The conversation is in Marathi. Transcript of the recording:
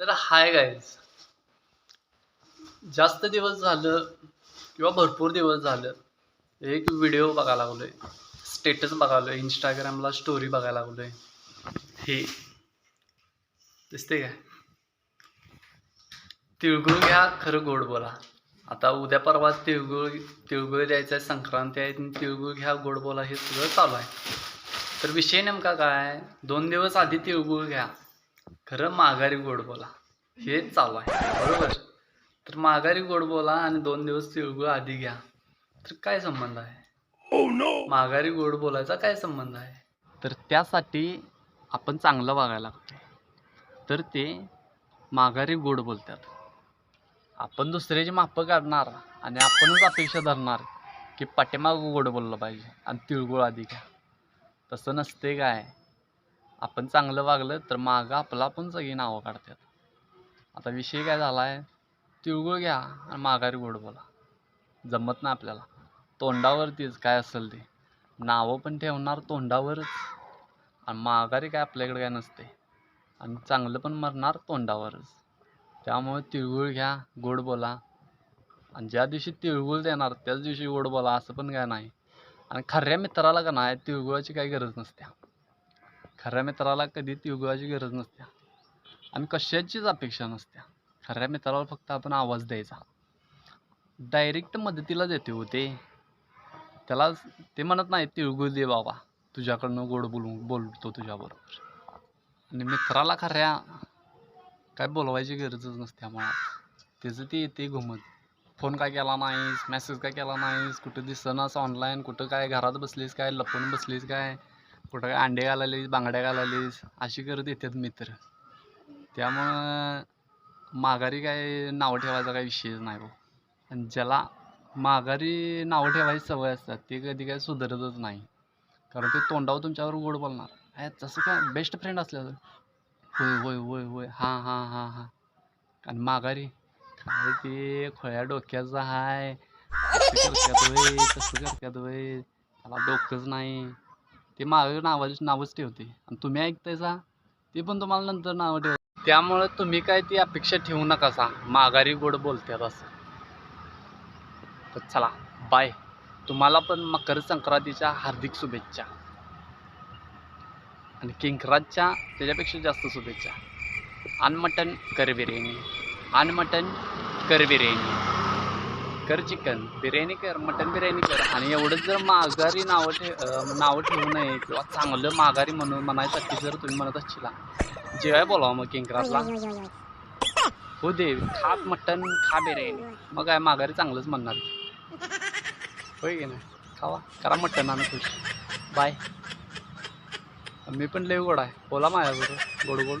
तर हाय गाईज जास्त दिवस झालं किंवा भरपूर दिवस झालं एक व्हिडिओ बघायला लागलोय. स्टेटस बघालोय इंस्टाग्रामला स्टोरी बघायला लागलोय. हे. दिसते काय? तिळगुळ घ्या खरं गोड बोला. आता उद्या परवा तिळगुळ तिळगुळ द्यायचं आहे संक्रांती आहे तिळगुळ घ्या गोड बोला हे सगळं चालू आहे. तर विषय नेमका काय? दोन दिवस आधी तिळगुळ घ्या. खरं माघारी गोड बोला. हेच चालू आहे. बरोबर? तर माघारी गोड बोला आणि दोन दिवस तिळगुळ आधी घ्या. तर काय संबंध आहे? माघारी गोड बोलायचा काय संबंध आहे? तर त्यासाठी आपण चांगलं वागायला लागतोय. तर ते माघारी गोड बोलतात. आपण दुसऱ्याची मापं काढणार आणि आपणच अपेक्षा धरणार की पाठीमाग गोड बोललं पाहिजे आणि तिळगुळ आधी घ्या. तसं नसते काय? आपण चांगलं वागलं तर मागं आपला पण सगळी नावं काढतात. आता विषय काय झाला आहे तिळगुळ घ्या आणि माघारी गोड बोला. जमत ना आपल्याला. तोंडावरतीच काय असेल ते. नावं पण ठेवणार तोंडावरच. आणि माघारी काय आपल्याकडे काय नसते. आणि चांगलं पण मरणार तोंडावरच. त्यामुळे तिळगुळ घ्या गोड बोला. आणि ज्या दिवशी तिळगुळ देणार त्याच दिवशी गोड बोला असं पण काय नाही. आणि खऱ्या मित्राला का नाही तिळगुळाची काही गरज नसते. खऱ्या मित्राला कधी तिळगुळाची गरज नसते. आणि कशाचीच अपेक्षा नसते. खऱ्या मित्राला फक्त आपण आवाज द्यायचा. डायरेक्ट मदतीला देते होते त्याला ते म्हणत नाही तिळगुळ दे बाबा. तुझ्याकडनं गोड बोलून बोलतो तुझ्याबरोबर. आणि मित्राला खऱ्या काय बोलवायची गरजच नसते आम्हाला. त्याचं ते येते घुमत. फोन काय केला नाहीस? मेसेज काय केला नाहीस? कुठं दिसनास ऑनलाईन कुठं काय? घरात बसलीस काय? लपून बसलीस काय? कुठं काय अंडे घालालीस बांगड्या घालालीस अशी करत येतात मित्र. त्यामुळं माघारी काय नावं ठेवायचा काही विषयच नाही भाऊ. आणि ज्याला माघारी नावं ठेवायची सवय असतात ते कधी काय सुधारतच नाही. कारण ते तोंडावर तुमच्यावर गोड बोलणार. आहे तसं काय? बेस्ट फ्रेंड असल्याचं होय होय होय होय. हां हां हां हां. आणि माघारी? काय ते खोळ्या डोक्याचं आहे वय तसं करत्यात वय त्याला डोकंच नाही. ते मागं नावाची नावच ठेवते. आणि तुम्ही ऐकतायसा ते पण तुम्हाला नंतर नावं ठेव त्यामुळे तुम्ही काय ती अपेक्षा ठेवू नका सा. माघारी गोड बोलतात असं. तर चला बाय तुम्हाला पण मकर संक्रांतीच्या हार्दिक शुभेच्छा. आणि किंकराजच्या त्याच्यापेक्षा जास्त शुभेच्छा. आण मटन कर बिर्याणी. आण मटन कर बिर्याणी. कर चिकन बिर्याणी कर मटन बिर्याणी कर. आणि एवढंच जर माघारी नावं ठे नावं ठेवू नये किंवा चांगलं माघारी म्हणून म्हणायसाठी जर तुम्ही म्हणत असशीला जेवाय बोलावं मग किंक्रातला हो दे खा मटन खा बिर्याणी. मग काय माघारी चांगलंच म्हणणार. होय की नाही? खावा करा मटन आणि खुश. बाय. मी पण लय गोड आहे. बोला माझ्याबरोबर गोड गोड.